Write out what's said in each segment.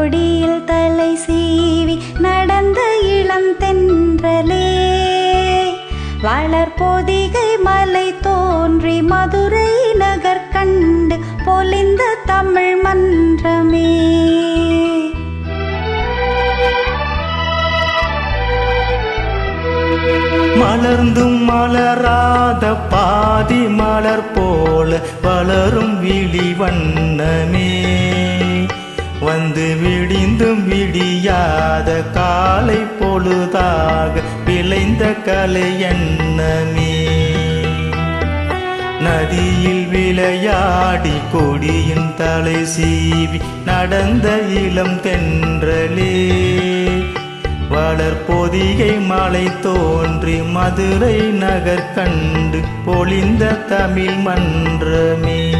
கொடியில் தலை சீவி நடந்த இளம் தென்றலே. வளர்பொதிகை மலை தோன்றி மதுரை நகர் கண்டு பொலிந்த தமிழ் மன்றமே. மலர்ந்தும் மலராத பாதி மலர் போல வளரும் விழி வண்ணமே. வந்து விடிந்தும் விடியாத காலை பொழுதாக விளைந்த கலை எண்ணமே நதியில் விளையாடி கொடியின் தலை சீவி நடந்த இளம் தென்றலே. வளர்பொதிகை மலை தோன்றி மதுரை நகர் கண்டு பொழிந்த தமிழ் மன்றமே.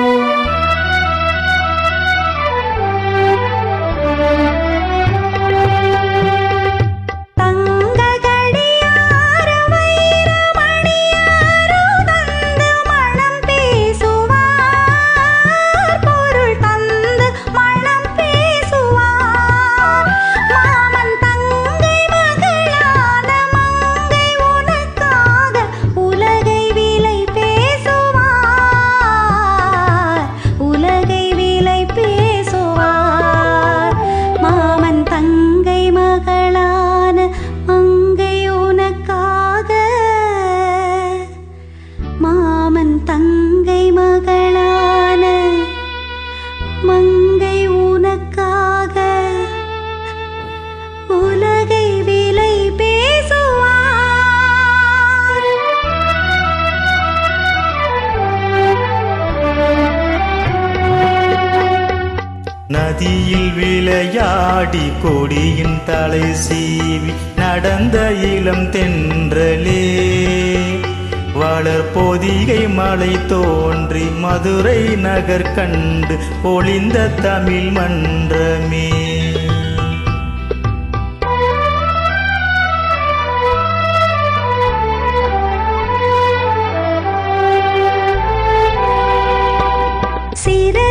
நதியில் விளையாடி கொடியின் தலை சீவி நடந்த இளம் தென்றலே. வளர்பொதிகை மலை தோன்றி மதுரை நகர் கண்டு ஒளிந்த தமிழ் மன்றமே. சிறகில்